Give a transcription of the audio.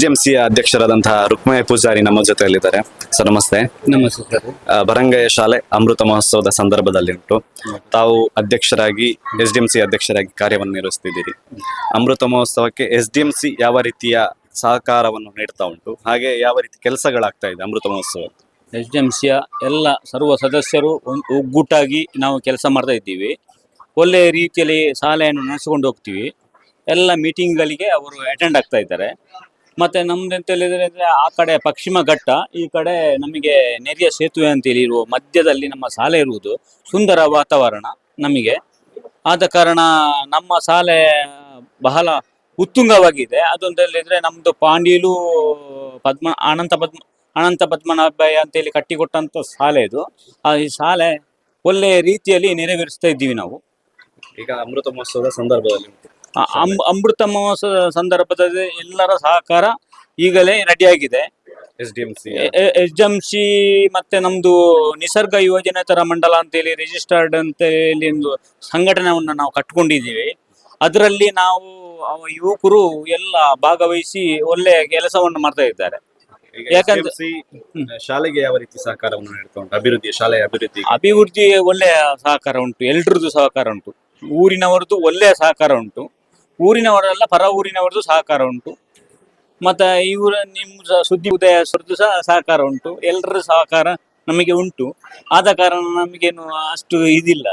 ಜಿಎಂಸಿಯ ಅಧ್ಯಕ್ಷರಾದಂತಹ ರುಕ್ಮಯ ಪೂಜಾರಿ ನಮ್ಮ ಜೊತೆಯಲ್ಲಿದ್ದಾರೆ. ಸರ್ ನಮಸ್ತೆ. ನಮಸ್ತೆ ಬರಂಗಯ್ಯ ಶಾಲೆ ಅಮೃತ ಮಹೋತ್ಸವದ ಸಂದರ್ಭದಲ್ಲಿ ಉಂಟು. ತಾವು ಅಧ್ಯಕ್ಷರಾಗಿ ಎಸ್ ಡಿ ಎಂ ಸಿ ಅಧ್ಯಕ್ಷರಾಗಿ ಕಾರ್ಯವನ್ನು ನಿರ್ವಹಿಸ್ತಿದ್ದೀರಿ. ಅಮೃತ ಮಹೋತ್ಸವಕ್ಕೆ ಎಸ್ ಡಿ ಎಂ ಸಿ ಯಾವ ರೀತಿಯ ಸಹಕಾರವನ್ನು ನೀಡ್ತಾ ಉಂಟು? ಹಾಗೆ ಯಾವ ರೀತಿ ಕೆಲಸಗಳಾಗ್ತಾ ಇದೆ ಅಮೃತ ಮಹೋತ್ಸವ ಎಸ್ ಡಿ ಎಂ ಸಿಯ ಎಲ್ಲ ಸರ್ವ ಸದಸ್ಯರು ಒಂದ್- ಒಗ್ಗೂಟಾಗಿ ನಾವು ಕೆಲಸ ಮಾಡ್ತಾ ಇದ್ದೀವಿ. ಒಳ್ಳೆಯ ರೀತಿಯಲ್ಲಿ ಶಾಲೆಯನ್ನು ನಡೆಸಿಕೊಂಡು ಹೋಗ್ತೀವಿ. ಎಲ್ಲ ಮೀಟಿಂಗ್ಗಳಿಗೆ ಅವರು ಅಟೆಂಡ್ ಆಗ್ತಾ ಇದ್ದಾರೆ. ಮತ್ತೆ ನಮ್ದು ಎಂತ ಹೇಳಿದ್ರೆ ಅಂದ್ರೆ ಆ ಕಡೆ ಪಶ್ಚಿಮ ಘಟ್ಟ, ಈ ಕಡೆ ನಮಗೆ ನೆರಿಯ ಸೇತುವೆ ಅಂತೇಳಿ ಇರುವ ಮಧ್ಯದಲ್ಲಿ ನಮ್ಮ ಶಾಲೆ ಇರುವುದು, ಸುಂದರ ವಾತಾವರಣ ನಮಗೆ. ಆದ ಕಾರಣ ನಮ್ಮ ಶಾಲೆ ಬಹಳ ಉತ್ತುಂಗವಾಗಿದೆ. ಅದೊಂದು ಹೇಳಿದ್ರೆ ನಮ್ದು ಪಾಂಡಿಲು ಪದ್ಮ, ಅನಂತ ಪದ್ಮ, ಅನಂತ ಪದ್ಮನಾಭಯ್ಯ ಅಂತೇಳಿ ಕಟ್ಟಿಕೊಟ್ಟಂತ ಶಾಲೆ ಇದು. ಆ ಈ ಶಾಲೆ ಒಳ್ಳೆಯ ರೀತಿಯಲ್ಲಿ ನೆರವೇರಿಸ್ತಾ ಇದ್ದೀವಿ ನಾವು. ಈಗ ಅಮೃತ ಮಹೋತ್ಸವದ ಸಂದರ್ಭದಲ್ಲಿ. ಅಮೃತ ಮಹೋತ್ಸವ ಸಂದರ್ಭದಲ್ಲಿ ಎಲ್ಲರ ಸಹಕಾರ ಈಗಲೇ ರೆಡಿಯಾಗಿದೆ S D M C S M C ಮತ್ತೆ ನಮ್ದು ನಿಸರ್ಗ ಯೋಜನೆ ತರ ಮಂಡಲ ಅಂತೇಳಿ ರಿಜಿಸ್ಟರ್ಡ್ ಅಂತ ಹೇಳಿ ಒಂದು ಸಂಘಟನೆಯನ್ನು ನಾವು ಕಟ್ಕೊಂಡಿದ್ದೀವಿ. ಅದರಲ್ಲಿ ನಾವು ಯುವಕರು ಎಲ್ಲ ಭಾಗವಹಿಸಿ ಒಳ್ಳೆಯ ಕೆಲಸವನ್ನು ಮಾಡ್ತಾ ಇದ್ದಾರೆ. ಯಾಕಂದ್ರೆ- ಯಾಕಂದ್ರೆ ಶಾಲೆಗೆ ಯಾವ ರೀತಿ ಸಹಕಾರವನ್ನು ನೀಡ್ತಾ ಉಂಟು? ಅಭಿವೃದ್ಧಿ ಶಾಲೆಯ ಅಭಿವೃದ್ಧಿ. ಅಭಿವೃದ್ಧಿ ಒಳ್ಳೆಯ ಸಹಕಾರ ಉಂಟು. ಎಲ್ರದ್ದು ಸಹಕಾರ ಉಂಟು. ಊರಿನವರದ್ದು ಒಳ್ಳೆಯ ಸಹಕಾರ ಉಂಟು. ಊರಿನವರೆಲ್ಲ ಪರ ಊರಿನವರದ್ದು ಸಹಕಾರ ಉಂಟು. ಮತ್ತೆ ಇವರ ನಿಮ್ಮ ಸುದ್ದಿ ಉದಯ ಸುರದ್ದು ಸಹ ಸಹಕಾರ ಉಂಟು. ಎಲ್ಲರ ಸಹಕಾರ ನಮಗೆ ಉಂಟು. ಆದ ಕಾರಣ ನಮಗೇನು ಅಷ್ಟು ಇದಿಲ್ಲ.